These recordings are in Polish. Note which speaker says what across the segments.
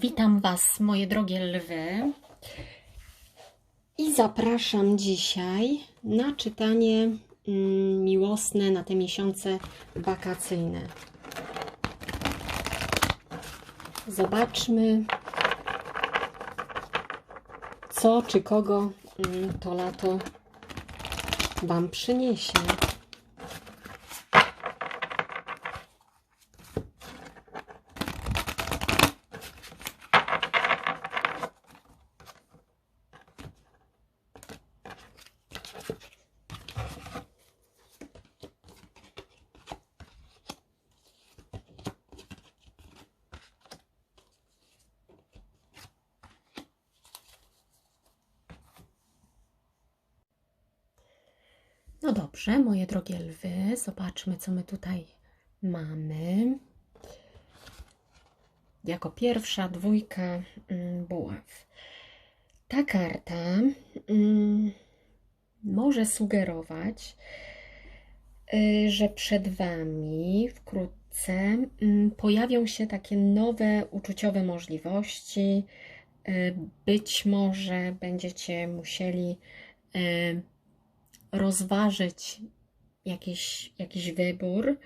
Speaker 1: Witam Was, moje drogie lwy.
Speaker 2: I zapraszam dzisiaj na czytanie mm, miłosne na te miesiące wakacyjne. Zobaczmy, co czy kogo mm, to lato Wam przyniesie.
Speaker 1: No dobrze, moje drogie lwy, zobaczmy, co my tutaj mamy. Jako pierwsza dwójka mm, buław. Ta karta mm, może sugerować, y, że przed Wami wkrótce mm, pojawią się takie nowe uczuciowe możliwości. Y, Być może będziecie musieli y, rozważyć jakiś, jakiś wybór.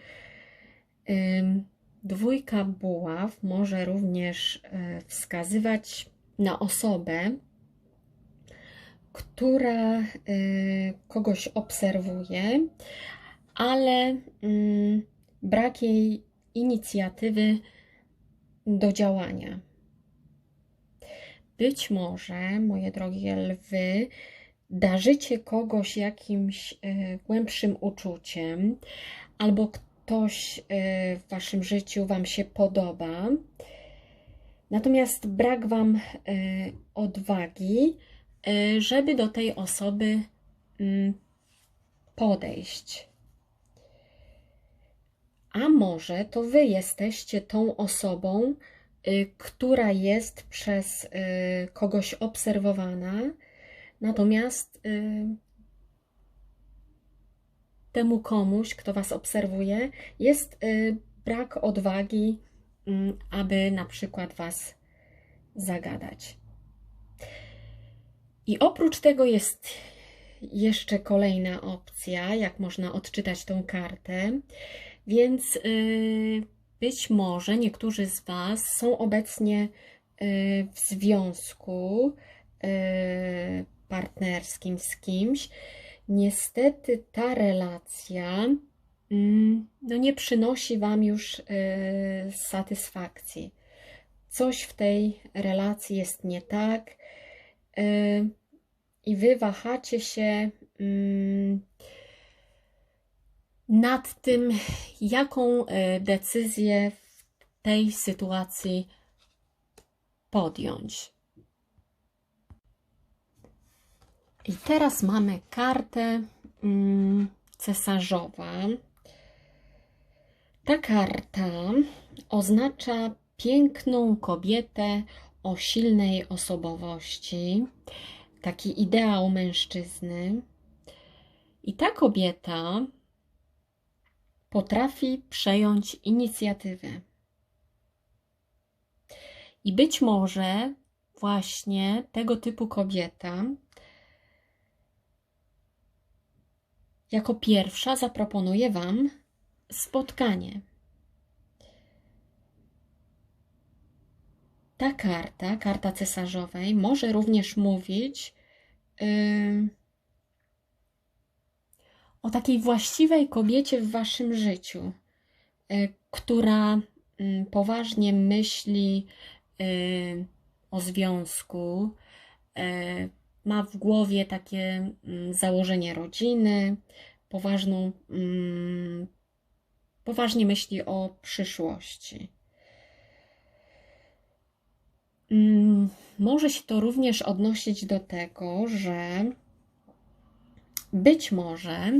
Speaker 1: Dwójka buław może również e, wskazywać na osobę, która e, kogoś obserwuje, ale mm, brak jej inicjatywy do działania. Być może, moje drogie lwy, darzycie kogoś jakimś e, głębszym uczuciem, albo ktoś e, w waszym życiu wam się podoba, natomiast brak wam e, odwagi, żeby do tej osoby mm, podejść. A może to wy jesteście tą osobą, która jest przez kogoś obserwowana, Natomiast y, temu komuś, kto Was obserwuje, jest y, brak odwagi, y, aby na przykład Was zagadać. I oprócz tego jest jeszcze kolejna opcja, jak można odczytać tą kartę, więc y, być może niektórzy z Was są obecnie y, w związku. y, partnerskim z kimś, niestety ta relacja mm, no nie przynosi Wam już y, satysfakcji. Coś w tej relacji jest nie tak y, i Wy wahacie się mm, nad tym, jaką y, decyzję w tej sytuacji podjąć. I teraz mamy kartę mm, cesarzowa. Ta karta oznacza piękną kobietę o silnej osobowości, taki ideał mężczyzny. I ta kobieta potrafi przejąć inicjatywę. I być może właśnie tego typu kobieta jako pierwsza zaproponuję Wam spotkanie. Ta karta, karta cesarzowej, może również mówić yy, o takiej właściwej kobiecie w Waszym życiu, yy, która yy, poważnie myśli yy, o związku, yy, ma w głowie takie mm, założenie rodziny, poważną, mm, poważnie myśli o przyszłości. Mm, Może się to również odnosić do tego, że być może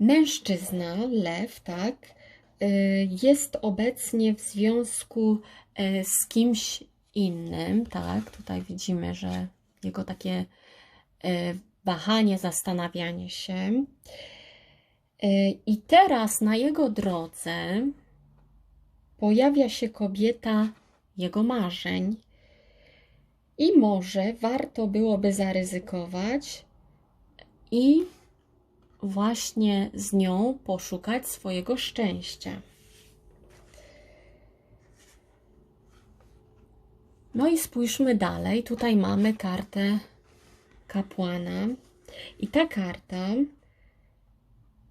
Speaker 1: mężczyzna, lew, tak, y, jest obecnie w związku y, z kimś innym, tak, tutaj widzimy, że jego takie wahanie, zastanawianie się. Y, I teraz na jego drodze pojawia się kobieta jego marzeń, I może warto byłoby zaryzykować i właśnie z nią poszukać swojego szczęścia. No i spójrzmy dalej. Tutaj mamy kartę kapłana. I ta karta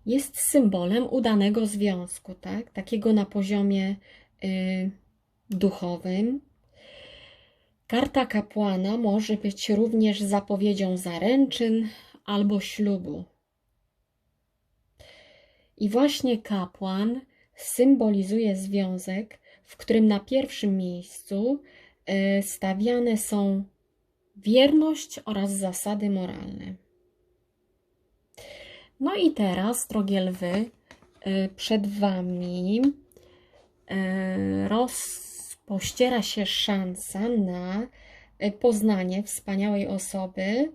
Speaker 1: jest symbolem udanego związku, tak? Takiego na poziomie y, duchowym. Karta kapłana może być również zapowiedzią zaręczyn albo ślubu. I właśnie kapłan symbolizuje związek, w którym na pierwszym miejscu y, stawiane są wierność oraz zasady moralne. No i teraz, drogie lwy, y, przed Wami y, rozpościera się szansa na y, poznanie wspaniałej osoby,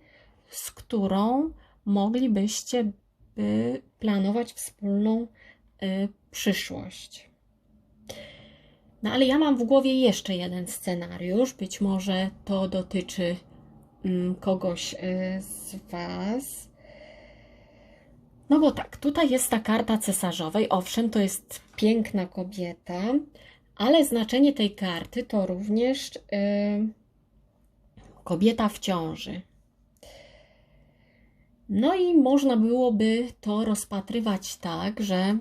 Speaker 1: z którą moglibyście by planować wspólną przyszłość. No ale ja mam w głowie jeszcze jeden scenariusz. Być może to dotyczy kogoś z Was. No bo tak, tutaj jest ta karta cesarzowej. Owszem, to jest piękna kobieta, ale znaczenie tej karty to również yy, kobieta w ciąży. No i można byłoby to rozpatrywać tak, że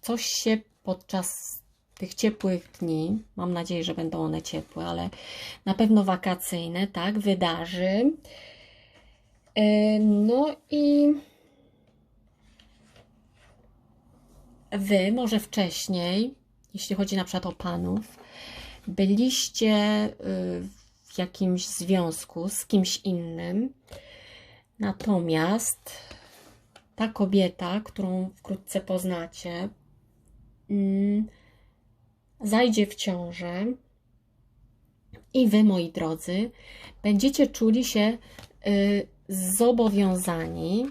Speaker 1: coś się podczas tych ciepłych dni, mam nadzieję, że będą one ciepłe, ale na pewno wakacyjne, tak, wydarzy. No i wy, może wcześniej, jeśli chodzi na przykład o panów, byliście w jakimś związku z kimś innym, natomiast ta kobieta, którą wkrótce poznacie, mm, zajdzie w ciążę i wy, moi drodzy, będziecie czuli się zobowiązani,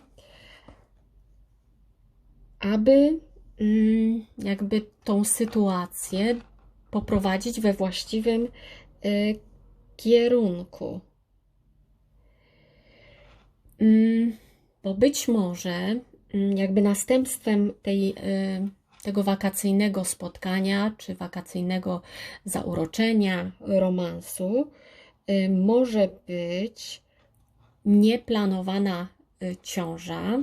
Speaker 1: aby Mm, jakby tą sytuację poprowadzić we właściwym y, kierunku. Mm, bo być może mm, jakby następstwem tej, y, tego wakacyjnego spotkania czy wakacyjnego zauroczenia, romansu y, może być nieplanowana ciąża,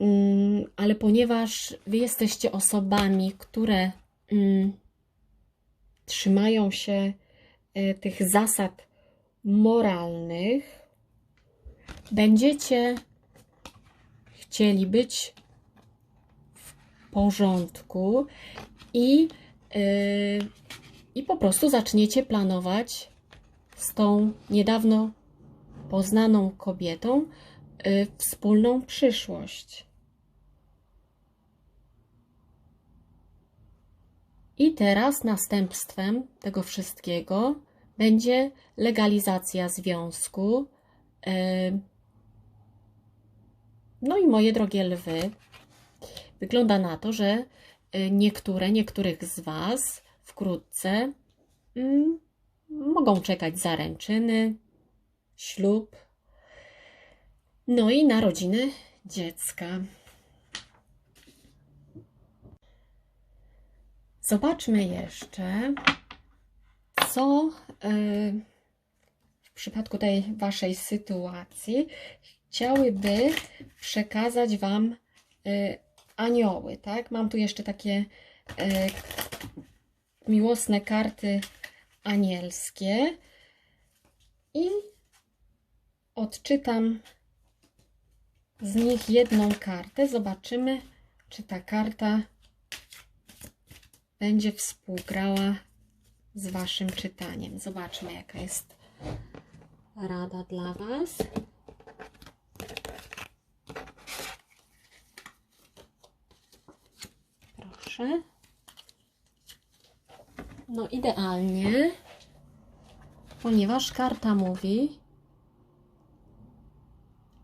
Speaker 1: Mm, ale ponieważ Wy jesteście osobami, które mm, trzymają się e, tych zasad moralnych, będziecie chcieli być porządku i, yy, i po prostu zaczniecie planować z tą niedawno poznaną kobietą yy, wspólną przyszłość. I teraz następstwem tego wszystkiego będzie legalizacja związku. No i moje drogie lwy, wygląda na to, że e, niektóre, niektórych z Was wkrótce mm, mogą czekać zaręczyny, ślub, no i narodziny dziecka. Zobaczmy jeszcze, co y, w przypadku tej Waszej sytuacji chciałyby przekazać Wam y, anioły, tak? Mam tu jeszcze takie y, miłosne karty anielskie i odczytam z nich jedną kartę. Zobaczymy, czy ta karta będzie współgrała z Waszym czytaniem. Zobaczmy, jaka jest rada dla Was. proszę. No idealnie, ponieważ karta mówi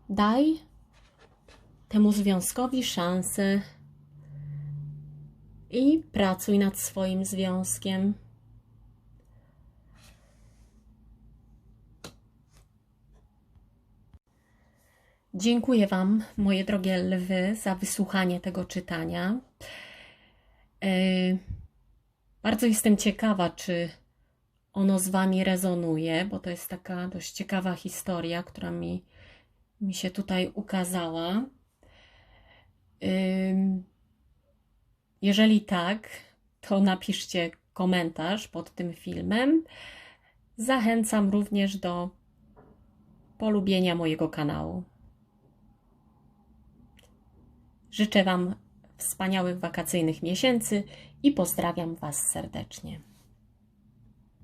Speaker 1: daj temu związkowi szansę i pracuj nad swoim związkiem. Dziękuję Wam, moje drogie lwy, za wysłuchanie tego czytania. E, Bardzo jestem ciekawa, czy ono z Wami rezonuje, bo to jest taka dość ciekawa historia, która mi, mi się tutaj ukazała. Ym, Jeżeli tak, to napiszcie komentarz pod tym filmem. Zachęcam również do polubienia mojego kanału. Życzę Wam wspaniałych wakacyjnych miesięcy i pozdrawiam Was serdecznie.